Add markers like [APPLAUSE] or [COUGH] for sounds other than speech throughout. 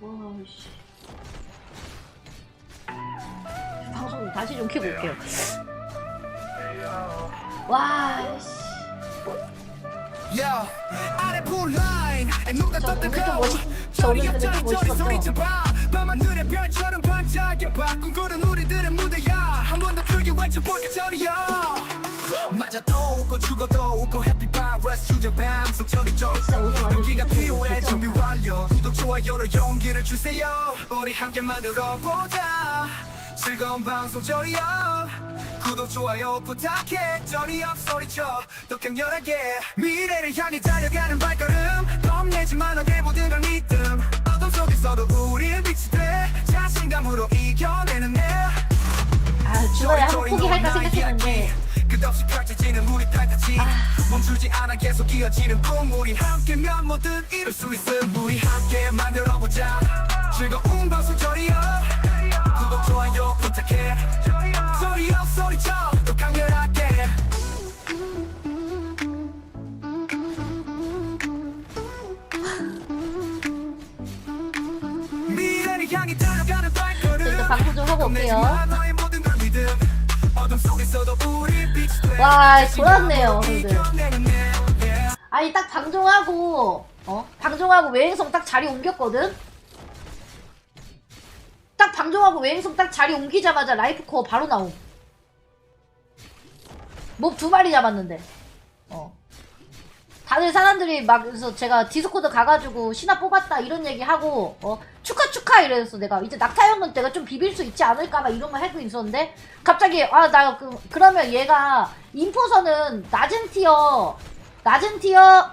와씨 방송 다시 좀 켜볼게요. 와씨. Yeah, 아래 풀라인. 누가 저 오늘 go 멋있 저 오늘 근데 좀 저리 멋있었어 소리 좀 봐. 밤하늘의 별처럼 반짝여 봐. 꿈꾸는 우리들의 무대야. 한 번 더 크게 외쳐볼까 저리야 맞아 또 웃고 죽어 또 웃고 해피 바이러스 주저 밤속 저리 저 진짜 오늘 완전 필요해 완료 구독 좋아요로 용기를 주세요. 우리 함께 만들어 보자. 즐거운 방송 저리야 구독 좋아요 부탁해. 저리업 소리쳐. 더 강렬하게 미래를 향해 달려가는 발걸음. 겁내지만 어디 모든 걸 믿음 어둠 속에서도 우릴 빛이 돼. 자신감으로 이겨내는 애. 아 한번 포기할까 생각했는데 끝없이 펼쳐지는 우리 팔다치 멈추지 않아 계속 이어지는 꿈. 우리 함께면 뭐든 이룰 수 있음. 우리 함께 만들어보자. 즐거운 방송 저리요. 구독 좋아요 부탁해. 소리요 소리쳐. 더 강렬하게. 미래를 향해 달려가는 발걸음. 방송 좀 하고 올게요. 어둠 속에서도 우리 와 이겨내는 애. 아니 딱 방종하고 어? 방종하고 외행성 딱 자리 옮겼거든? 딱 방종하고 외행성 딱 자리 옮기자마자 라이프 코어 바로 나옴. 몹 두 마리 잡았는데. 어 다들 사람들이 막 그래서 제가 디스코드 가가지고 신화 뽑았다 이런 얘기 하고 어 축하 축하 이래서 내가 이제 낙타 형은 내가 좀 비빌 수 있지 않을까 막 이런 말 하고 있었는데 갑자기 아 나 그, 그러면 얘가 인포서는 낮은 티어 낮은 티어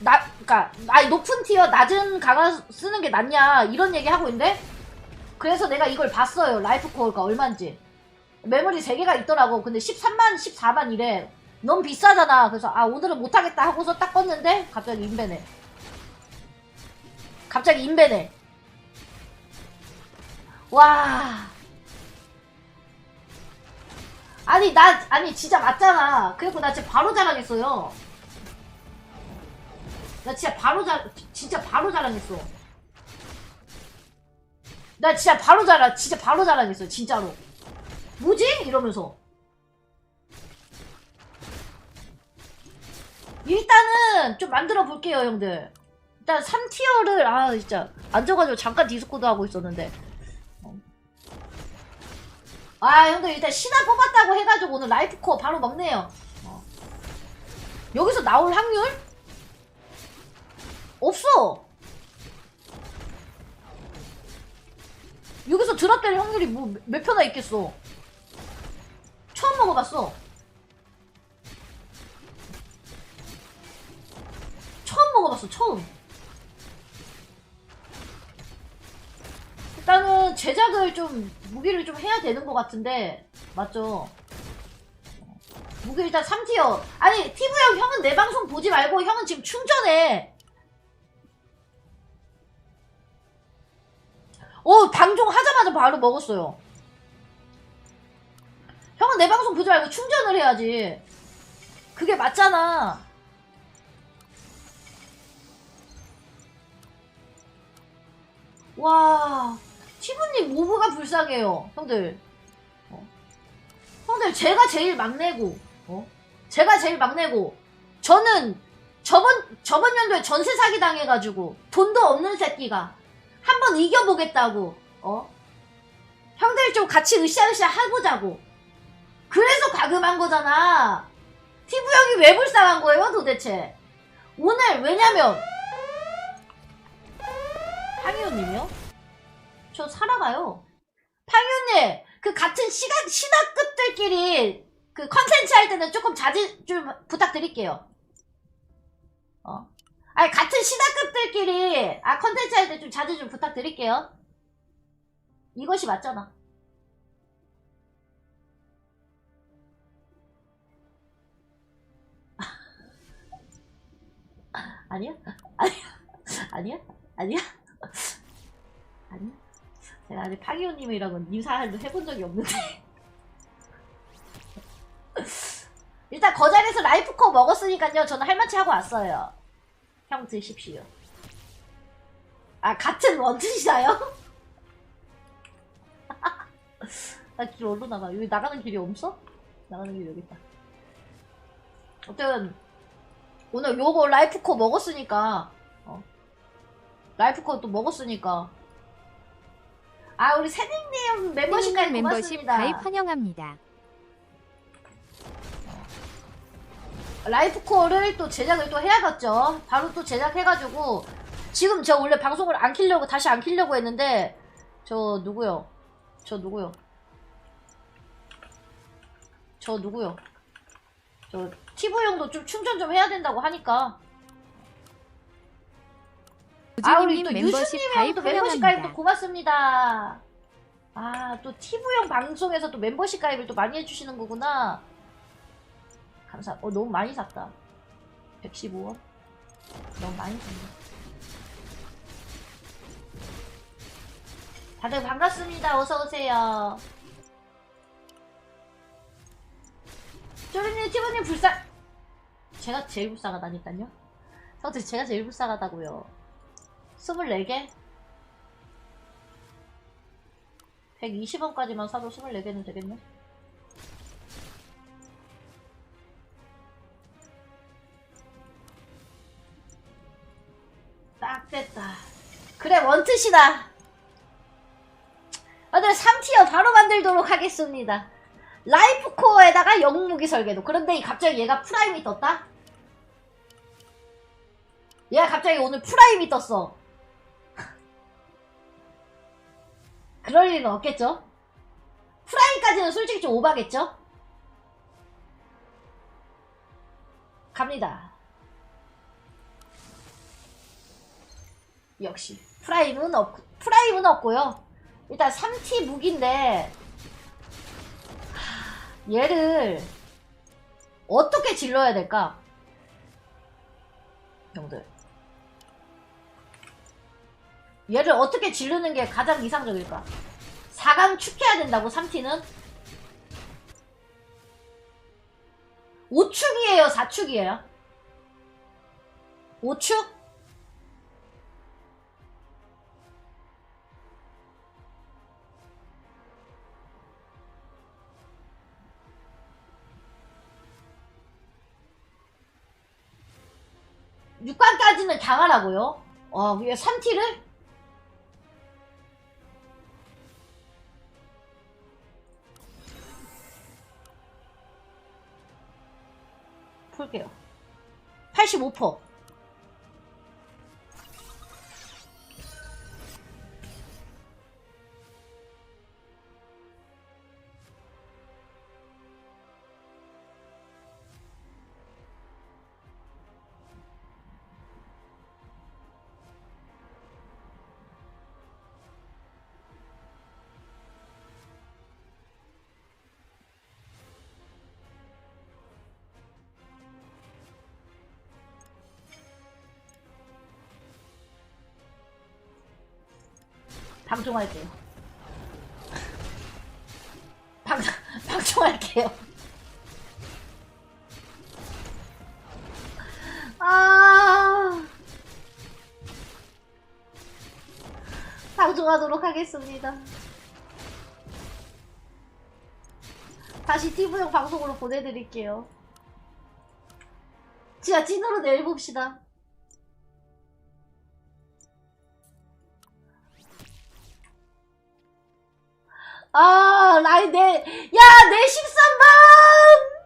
나 그니까 아니 높은 티어 낮은 강화 쓰는 게 낫냐 이런 얘기 하고 있는데 그래서 내가 이걸 봤어요. 라이프 코어가 얼마인지. 메모리 3개가 있더라고. 근데 13만 14만 이래 너무 비싸잖아. 그래서 아 오늘은 못하겠다 하고서 딱 껐는데 갑자기 인베네 갑자기 인베네 와. 아니 나 아니 진짜 맞잖아. 그래서 나 진짜 바로 자랑했어요. 나 진짜 바로 자 진짜 바로 자랑했어. 나 진짜 바로 자랑 진짜 바로 자랑했어 진짜로. 뭐지? 이러면서 일단은 좀 만들어 볼게요 형들. 일단 3티어를 아 진짜. 앉아가지고 잠깐 디스코드 하고 있었는데. 어. 아 형들 일단 신화 뽑았다고 해가지고 오늘 라이프 코어 바로 먹네요. 어. 여기서 나올 확률? 없어. 여기서 드랍될 확률이 뭐몇 표나 있겠어. 처음 먹어봤어 먹어봤어 처음. 일단은 제작을 좀 무기를 좀 해야 되는 것 같은데 맞죠? 무기 일단 3티어. 아니 티브 형 형은 내 방송 보지 말고 형은 지금 충전해. 어 방송 하자마자 바로 먹었어요. 형은 내 방송 보지 말고 충전을 해야지. 그게 맞잖아 와, 티브님 모브가 불쌍해요, 형들. 어. 형들, 제가 제일 막내고, 어? 제가 제일 막내고, 저는 저번, 저번 연도에 전세 사기 당해가지고, 돈도 없는 새끼가, 한번 이겨보겠다고, 어? 형들 좀 같이 으쌰으쌰 해보자고. 그래서 과금한 거잖아. 티브 형이 왜 불쌍한 거예요, 도대체? 오늘, 왜냐면, 팡이오님이요? 저 살아가요. 팡이오님, 그 같은 시간, 신화급들끼리 그 컨텐츠 할 때는 조금 자제 좀 부탁드릴게요. 어? 아니, 같은 신화급들끼리, 아, 컨텐츠 할 때 좀 자제 좀 부탁드릴게요. 이것이 맞잖아. 아니야? 아니야? 아니야? 아니야? 아니야? 제가 아직 파기호님이랑은 인사를 해본 적이 없는데. [LAUGHS] 일단 거자리에서 라이프코 먹었으니까요. 저는 할만치 하고 왔어요. 형 드십시오. 아 같은 원투시나요? [LAUGHS] 나길 어디로 나가? 여기 나가는 길이 없어? 나가는 길이 여기 있다. 어쨌든 오늘 요거 라이프코 먹었으니까 어. 라이프코 또 먹었으니까 아 우리 세닝님 멤버십까지 님 멤버십 고맙습니다. 가입 환영합니다. 라이프 코어를 또 제작을 또 해야겠죠. 바로 또 제작해가지고 지금 저 원래 방송을 안 키려고 다시 안 키려고 했는데 저 누구요? 저 누구요? 저 누구요? 저 티브용도 좀 충전 좀 해야 된다고 하니까 아 우리 또 멤버십 유수님이 가입 또 멤버십 가입도 환영합니다. 고맙습니다. 아 또 티브용 방송에서 또 멤버십 가입을 또 많이 해주시는 거구나. 감사. 어 너무 많이 샀다. 115원. 너무 많이 샀네. 다들 반갑습니다. 어서 오세요. 쪼리님, 티브님 불쌍. 제가 제일 불쌍하다니까요. 형들 제가 제일 불쌍하다고요. 24개? 120원까지만 사도 24개는 되겠네. 딱 됐다. 그래, 원트시다. 다들 3티어 바로 만들도록 하겠습니다. 라이프 코어에다가 영무기 설계도. 그런데 갑자기 얘가 프라임이 떴다? 얘가 갑자기 오늘 프라임이 떴어. 그럴 리는 없겠죠? 프라임까지는 솔직히 좀 오바겠죠? 갑니다. 역시 프라임은 없 프라임은 없고요. 일단 3T 무기인데 하, 얘를 어떻게 질러야 될까? 형들 얘를 어떻게 질르는 게 가장 이상적일까? 4강 축해야 된다고 3T는? 5축이에요 4축이에요 5축? 육관까지는 당하라고요? 와, 위에 3T를? 풀게요. 85%. 방송할게요. 방, 방송할게요. 아. 방송하도록 하겠습니다. 다시 TV용 방송으로 보내드릴게요. 진짜 찐으로 내일 봅시다. 아, 나이 내, 야, 내 13만!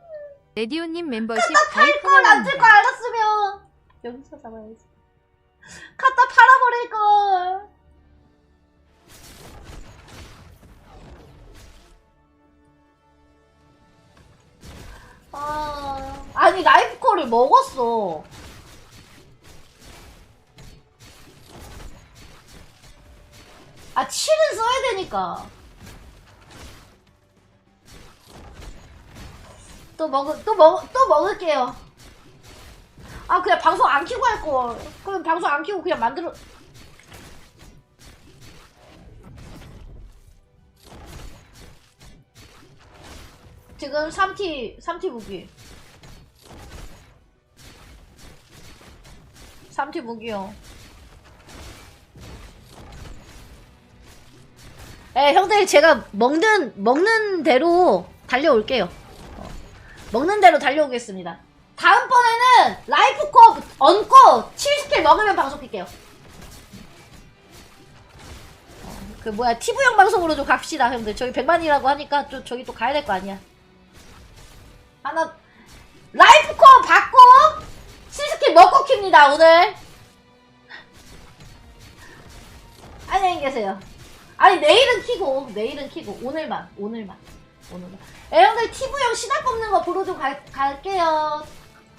레디오님 member십 갖다 가입 팔걸 안줄거 환영합니다. 알았으면 여기서 잡아야지. 갖다 팔아버릴 걸. 아, 아니 라이프 콜을 먹었어. 아, 7은 써야 되니까. 또 먹을 또 먹, 또 먹을게요. 아 그냥 방송 안 키고 할 걸. 그럼 방송 안 키고 그냥 만들어. 지금 3T 3T 무기. 3T 무기요. 예, 형들 제가 먹는 먹는 대로 달려올게요. 어, 먹는 대로 달려오겠습니다. 다음번에는 라이프 코 얹고 7스킬 먹으면 방송 킬게요. 어, 그 뭐야 티브형 방송으로 좀 갑시다 형들. 저기 100만이라고 하니까 좀 저기 또 가야 될 거 아니야. 하나 라이프 코 받고 7스킬 먹고 킵니다 오늘. 안녕히 계세요. 아니 내일은 키고 내일은 키고 오늘만 오늘만 오늘만. 애 형들 티브형 신화 뽑는 거 보러 좀 갈, 갈게요.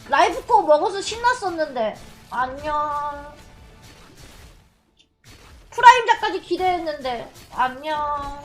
라이프 코 먹어서 신났었는데 안녕. 프라임작까지 기대했는데 안녕.